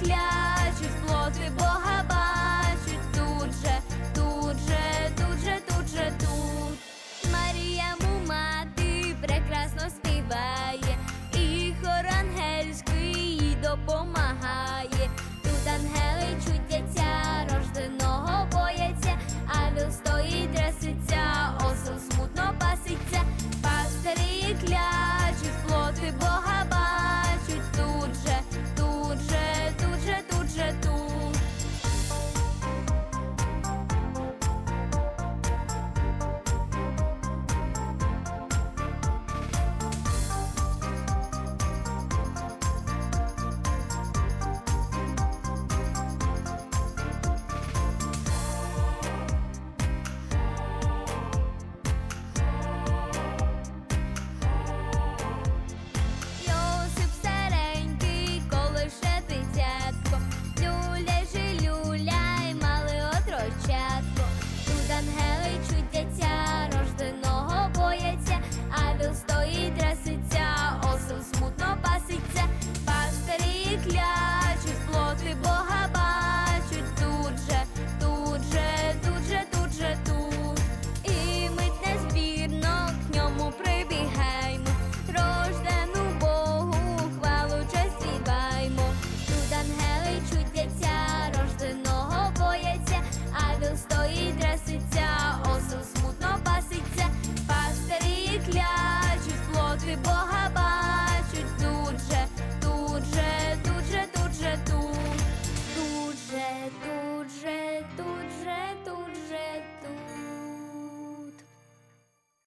клячуть, плотві Бога бачуть тут же, тут же, тут же, тут же, тут. Марія мумати прекрасно співає, і хор ангельський їй допомагає. Люд